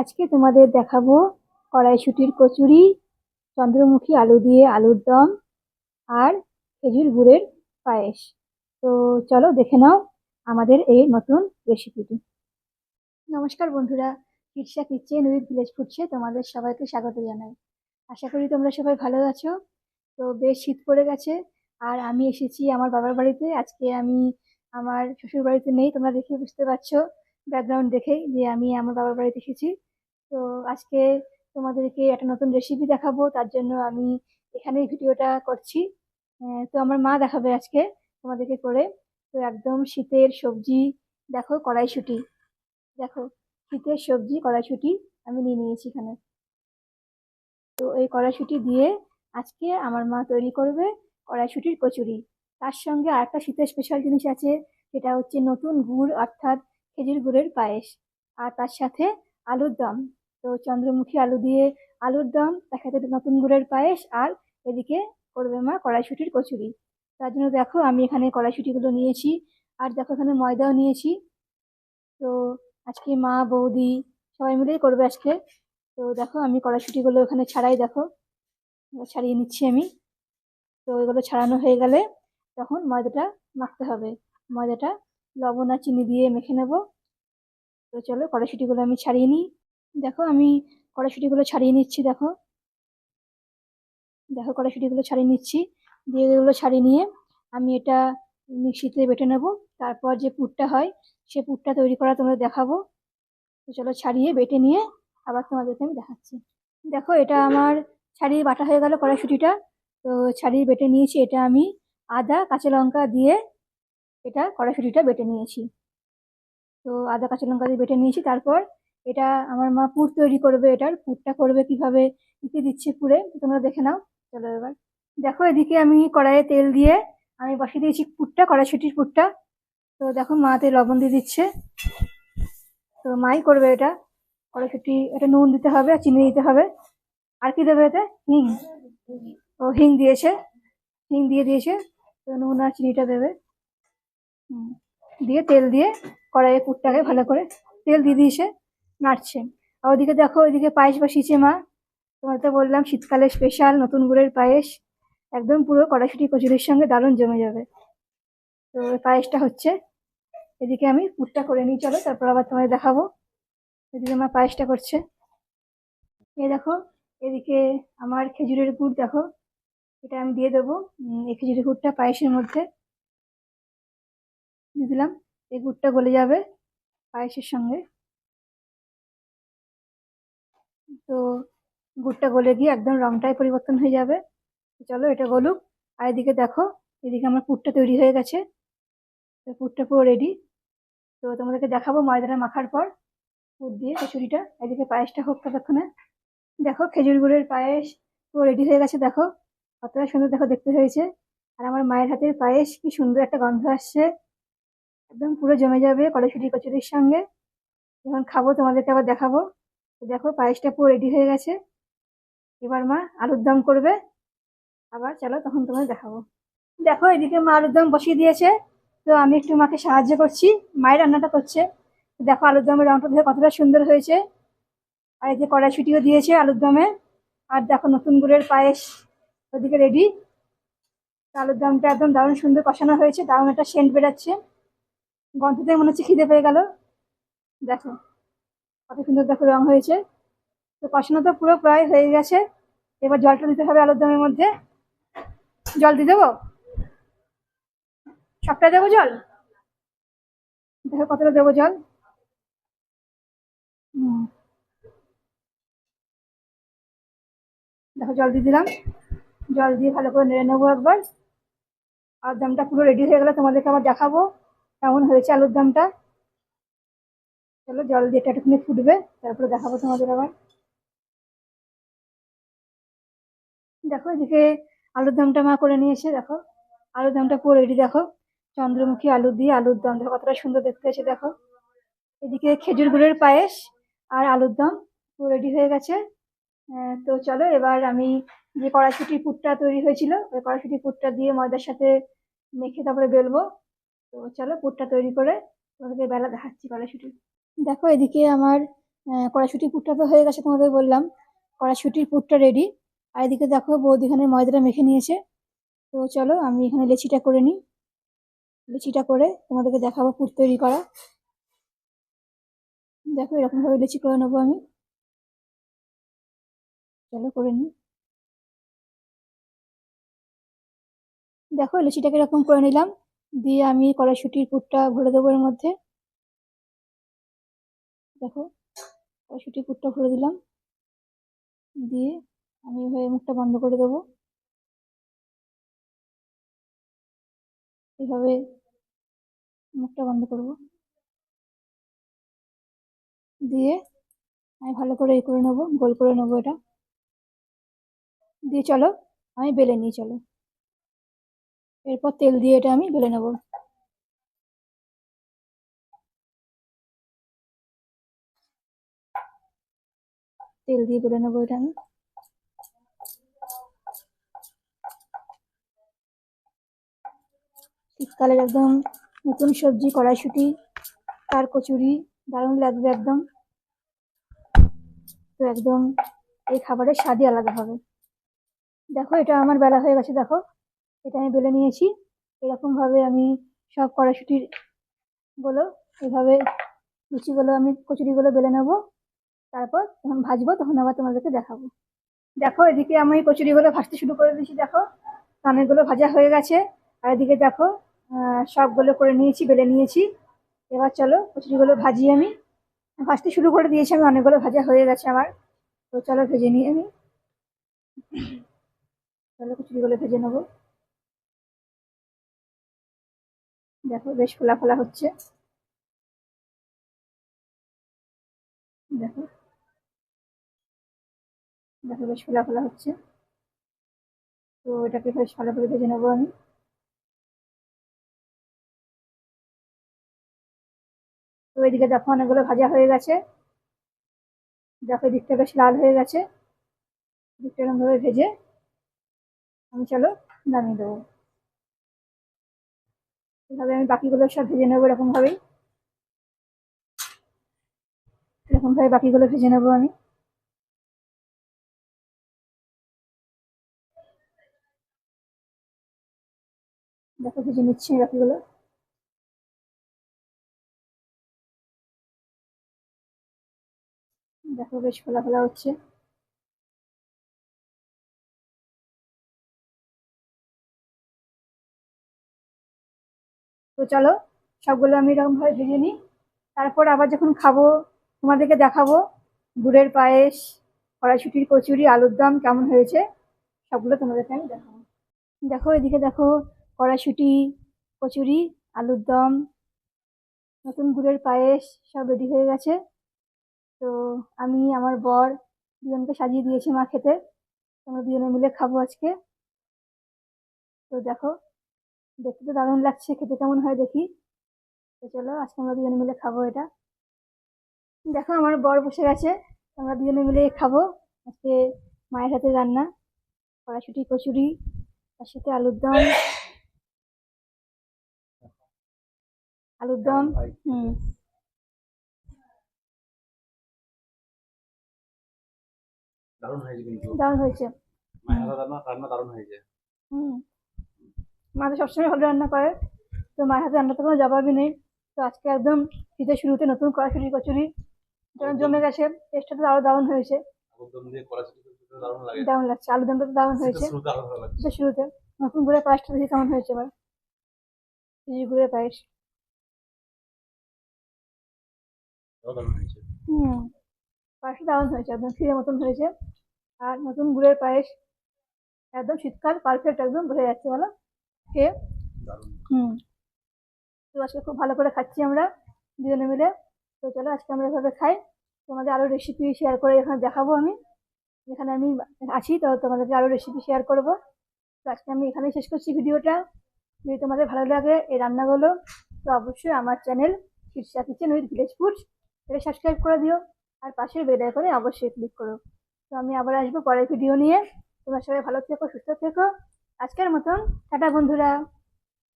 আজকে তোমাদের দেখাবো কড়াইশুটির কচুরি, চন্দ্রমুখী আলু দিয়ে আলুর দম আর খেজুর গুড়ের পায়েস। তো চলো দেখে নাও আমাদের এই নতুন রেসিপিটি নমস্কার বন্ধুরা কিটসা কিচেন উইথ ভিলেজ ফুডসে তোমাদের সবাইকে স্বাগত জানাই। আশা করি তোমরা সবাই ভালো আছো। তো বেশ শীত পড়ে গেছে আর আমি এসেছি আমার বাবার বাড়িতে। আজকে আমি আমার শ্বশুর বাড়িতে নেই, তোমরা দেখে বুঝতে পারছ। ব্যাকগ্রাউন্ড দেখেই যে আমি আমার বাবার বাড়িতে এসেছি। তো আজকে তোমাদেরকে একটা নতুন রেসিপি দেখাবো, তার জন্য আমি এখানেই ভিডিওটা করছি। তো আমার মা দেখাবে আজকে তোমাদেরকে করে। তো একদম শীতের সবজি, দেখো কড়াইশুঁটি। দেখো, শীতের সবজি, কড়াইশুঁটি আমি নিয়ে নিয়েছি এখানে। তো এই কড়াইশুঁটি দিয়ে আজকে আমার মা তৈরি করবে কড়াইশুঁটির কচুরি। তার সঙ্গে আরেকটা শীতের স্পেশাল জিনিস আছে, সেটা হচ্ছে নতুন গুড়, অর্থাৎ খেজুর গুড়ের পায়েস। আর তার সাথে আলুর দম। তো চন্দ্রমুখী আলু দিয়ে আলুর দম সাথে নতুন গুড়ের পায়েস আর এদিকে করবে মা কড়াইশুঁটির কচুরি। তার জন্য দেখো আমি এখানে কড়াইশুঁটিগুলো নিয়েছি আর দেখো এখানে ময়দাও নিয়েছি। তো আজকে মা, বৌদি সবাই মিলেই করবে আজকে। তো দেখো আমি কড়াইশুঁটিগুলো এখানে ছাড়াই দেখো ছাড়িয়ে নিচ্ছি আমি। তো এগুলো ছাড়ানো হয়ে গেলে তখন ময়দাটা মাখতে হবে। ময়দাটা লবণ আর চিনি দিয়ে মেখে নেব। তো চলো কড়াইশুঁটিগুলো আমি ছাড়িয়ে নিই। দেখো, আমি কড়াইশুঁটিগুলো ছাড়িয়ে নিচ্ছি, দেখো। দেখো, কড়াইশুঁটিগুলো ছাড়িয়ে নিচ্ছি। দিয়ে এগুলো ছাড়িয়ে নিয়ে আমি এটা মিক্সিতে বেটে নেব। তারপর যে পুরটা হয়, সে পুরটা তৈরি করা তোমরা দেখাবো। তো চলো, ছাড়িয়ে বেটে নিয়ে আবার তোমাদেরকে আমি দেখাচ্ছি। দেখো, এটা আমার ছাড়িয়ে বাটা হয়ে গেল কড়াইশুঁটিটা। তো ছাড়িয়ে বেটে নিয়েছি, এটা আমি আদা, কাঁচা লঙ্কা দিয়ে এটা কড়াইশুঁটিটা বেটে নিয়েছি। তো আদা, কাঁচা লঙ্কা দিয়ে বেটে নিয়েছি। তারপর এটা আমার মা পুর তৈরি করবে এটার, পুরটা করবে কীভাবে, দিতে দিচ্ছে পুরে, তোমরা দেখে নাও। চলো এবার। দেখো এদিকে আমি কড়াইয়ে তেল দিয়ে আমি বসিয়ে দিয়েছি পুরটা, কড়াইশুঁটির পুরটা। তো দেখো মাতে লবণ দিয়ে দিচ্ছে। তো মাই করবে এটা, কড়াইশুঁটি, এটা নুন দিতে হবে আর চিনি দিতে হবে। আর কি দেবে এতে? হিং। ও হিং দিয়েছে। হিং দিয়ে দিয়েছে। তো নুন আর চিনিটা দেবে। দিয়ে তেল দিয়ে কড়াইয়ে পুরটাকে ভালো করে, তেল দিয়ে দিয়েছে। নাড়ছে। আর ওদিকে দেখো, ওইদিকে পায়েস বসিয়েছে মা। তোমার তো বললাম, শীতকালে স্পেশাল নতুন গুড়ের পায়েস। একদম পুরো কড়াইশুঁটি কচুরির সঙ্গে দারুণ জমে যাবে। তো এই পায়েসটা হচ্ছে, এদিকে আমি পুরটা করে নিই, চলো, তারপর আবার তোমায় দেখাবো। এদিকে আমার পায়েসটা করছে। এ দেখো, এদিকে আমার খেজুরের গুড়, দেখো, এটা আমি দিয়ে দেবো। এই খেজুরের গুড়টা পায়েসের মধ্যে দিয়ে দিলাম। এই গুড়টা গলে যাবে পায়েসের সঙ্গে। তো গুড়টা গলে গিয়ে একদম রংটাই পরিবর্তন হয়ে যাবে। চলো এটা গলুক। আর এদিকে দেখো, এদিকে আমার পুরটা তৈরি হয়ে গেছে। তো পুরটা পুরো রেডি তো তোমাদেরকে দেখাবো ময়দাটা মাখার পর পুর দিয়ে কচুরিটা। এদিকে পায়েসটা হোক ততক্ষণে। দেখো, খেজুর গুড়ের পায়েস পুরো রেডি হয়ে গেছে, দেখো। কতটা সুন্দর, দেখো, দেখতে হয়েছে। আর আমার মায়ের হাতের পায়েস, কি সুন্দর একটা গন্ধ আসছে। একদম পুরো জমে যাবে কড়াইশুঁটি কচুরির সঙ্গে। যখন খাব, তোমাদেরকে আবার দেখাবো। দেখো পায়েসটা পুরো রেডি হয়ে গেছে। এবার মা আলুর দম করবে। আবার চলো তখন তোমাদের দেখাবো। দেখো এদিকে মা আলুর দম বসিয়ে দিয়েছে। তো আমি একটু মাকে সাহায্য করছি। মায়ের রান্নাটা করছে। দেখো আলুর দমের রংটা দেখে কতটা সুন্দর হয়েছে। আর যে কড়াইশুটিও দিয়েছে আলুর দমে। আর দেখো নতুন গুড়ের পায়েস ওদিকে রেডি আলুর দমটা একদম দারুণ সুন্দর কষানো হয়েছে। দারুণ একটা সেন্ট বেরাচ্ছে। গন্ধতে মনে হচ্ছে খিদে পেয়ে গেল। দেখো। কত সুন্দর দেখো রং হয়েছে। তো কষানো তো পুরো প্রায় হয়ে গেছে। এবার জলটা দিতে হবে আলুর দমের মধ্যে। জল দিয়ে দেবো? সবটা দেবো জল? দেখো কতটা দেবো জল। দেখো জল দিয়ে দিলাম। জল দিয়ে ভালো করে নেড়ে নেব একবার। আর দমটা পুরো রেডি হয়ে গেলে তোমাদেরকে আবার দেখাবো। কেমন হয়েছে আলুর দমটা। চলো, জল দিয়ে একটুখানি ফুটবে, তারপরে দেখাবো তোমাদের আবার। দেখো, এদিকে আলুর দমটা মা করে নিয়েছে, দেখো। আলুর দমটা পুরো রেডি দেখো। চন্দ্রমুখী আলু দিয়ে আলুর দম, দেখো কতটা সুন্দর দেখতে আছে দেখো। এদিকে খেজুর গুড়ের পায়েস আর আলুর দম পুরো রেডি হয়ে গেছে। তো চলো, এবার আমি যে কড়াইশুটির পুরটা তৈরি হয়েছিল, ওই কড়াইশুটির পুরটা দিয়ে ময়দার সাথে মেখে তারপরে বেলবো। তো চলো, পুরটা তৈরি করে তোমাদেরকে বেলা দেখাচ্ছি কড়াইশুটি। দেখো এদিকে আমার আহ, কড়াইশুটির পুরটা তো হয়ে গেছে তোমাদের বললাম। কড়াইশুটির পুরটা রেডি আর এদিকে দেখো বৌদি এখানে ময়দাটা মেখে নিয়েছে। তো চলো আমি এখানে লেচিটা করে নিই। লেচিটা করে তোমাদেরকে দেখাবো পুর তৈরি করা। দেখো এরকমভাবে লেচি করে নেব আমি। চলো করে নিই। দেখো লুচিটাকে এরকম করে নিলাম। দিয়ে আমি কড়াইশুটির পুরটা ভরে দেবো এর মধ্যে। দেখো কড়াইশুটির পুরটা ভরে দিলাম। দিয়ে আমি এভাবে মুখটা বন্ধ করে দেবো। এভাবে মুখটা বন্ধ করব। দিয়ে আমি ভালো করে এই করে নেব, গোল করে নেব এটা। দিয়ে চলো, আমি বেলে নিই, চলো। এরপর তেল দিয়ে এটা আমি বেলে নেব। তেল দিয়ে বেলে নেব এটা আমি। শীতকালের একদম নতুন সবজি, কড়াইশুটি তার কচুরি, দারুণ লাগবে একদম। তো একদম এই খাবারের স্বাদই আলাদা হবে। দেখো, এটা আমার বেলা হয়ে গেছে, দেখো। এটা আমি বেলে নিয়েছি। এরকম ভাবে আমি সব কড়াইশুটিরগুলো এভাবে লুচিগুলো আমি, কচুরিগুলো বেলে নেব। তারপর যখন ভাজবো তখন আবার তোমাদেরকে দেখাবো। দেখো, এদিকে আমি কচুরিগুলো ভাজতে শুরু করে দিয়েছি, দেখো। কানেরগুলো ভাজা হয়ে গেছে। আর এদিকে দেখো সবগুলো করে নিয়েছি, বেলে নিয়েছি। এবার চলো কচুরিগুলো ভাজি আমি। ভাজতে শুরু করে দিয়েছি আমি, অনেকগুলো ভাজা হয়ে গেছে আমার। তো চলো ভেজে নিই আমি। চলো কচুরিগুলো ভেজে নেব। দেখো, বেশ ফোলা ফোলা হচ্ছে। দেখো। দেখো বেশ ফোলা ফোলা হচ্ছে। তো এটাকে বেশ ভালো করে ভেজে নেব আমি। তো এদিকে দেখো অনেকগুলো ভাজা হয়ে গেছে। দেখো দিকটা বেশ লাল হয়ে গেছে। দিকটা এরকম ভাবে ভেজে আমি চলো নামিয়ে দেবো। এভাবে আমি বাকিগুলো সব ভেজে নেব এরকম ভাবেই এরকম বাকিগুলো ভেজে নেব আমি। দেখো ভেজে নিচ্ছি বাকিগুলো দেখো বেশ ফোলা ফোলা হচ্ছে। তো চলো, সবগুলো আমি এরকম ভাবে ভেজে নিই। তারপর আবার যখন খাব, তোমাদেরকে দেখাবো, গুড়ের পায়েস, কড়াইশুটির কচুরি, আলুর দম কেমন হয়েছে, সবগুলো তোমাদেরকে আমি দেখাবো। দেখো, এদিকে দেখো কড়াইশুটি, কচুরি, আলুর দম, নতুন গুড়ের পায়েস সব রেডি হয়ে গেছে। তো আমি, আমার বর দুজনকে সাজিয়ে দিয়েছি মা খেতে। তোমরা দুজনে মিলে খাব আজকে। তো দেখো, দেখতে তো দারুণ লাগছে, খেতে কেমন হয় দেখি। তো চলো, আজকে আমরা দুজনে মিলে খাব এটা। দেখো, আমার বর বসে গেছে। আমরা দুজনে মিলে খাব আজকে মায়ের হাতে রান্না। কড়াইশুটি, কচুরি, তার সাথে আলুর দম। আলুর দম? হুম। দারুণ হয়েছে কিন্তু। দারুণ হয়েছে। মায়ের রান্না রান্না দারুণ হয়েছে। হুম। মা তো সবসময় ভালো রান্না করে। তো মায়ের হাতে রান্নাতে কোনো জবাবই নেই। তো আজকে একদম শীতের শুরুতে নতুন কচুরি জমে গেছে টেস্টটা তো আরও দারুণ হয়েছে। দারুণ লাগছে। আলু দমটা তো দারুণ হয়েছে। শীতের শুরুতে। নতুন গুড়ের পায়েসটা দেখি কেমন হয়েছে এবার। গুড়ের পায়েস। হুম। পায়েসটা দারুণ হয়েছে একদম ক্ষীরের মতন হয়েছে। আর নতুন গুড়ের পায়েস একদম শীতকাল পারফেক্ট একদম বোঝা যাচ্ছে বলো। খেয়ে হুম। তো আজকে খুব ভালো করে খাচ্ছি আমরা দুজনে মিলে। তো চলো আজকে আমরা এভাবে খাই। তোমাদের আরও রেসিপি শেয়ার করে এখানে দেখাবো আমি। যেখানে আমি আছি তো তোমাদেরকে আরও রেসিপি শেয়ার করব। তো আজকে আমি এখানেই শেষ করছি ভিডিওটা। যদি তোমাদের ভালো লাগে এই রান্নাগুলো তো অবশ্যই আমার channel Shirsha kitchen with village foods এটা সাবস্ক্রাইব করে দিও, আর পাশের বেল আইকনে অবশ্যই ক্লিক করো। তো আমি আবার আসব পরের ভিডিও নিয়ে। তোমার সবাই ভালো থেকো, সুস্থ থেকো। আজকের মতন, টাটা বন্ধুরা।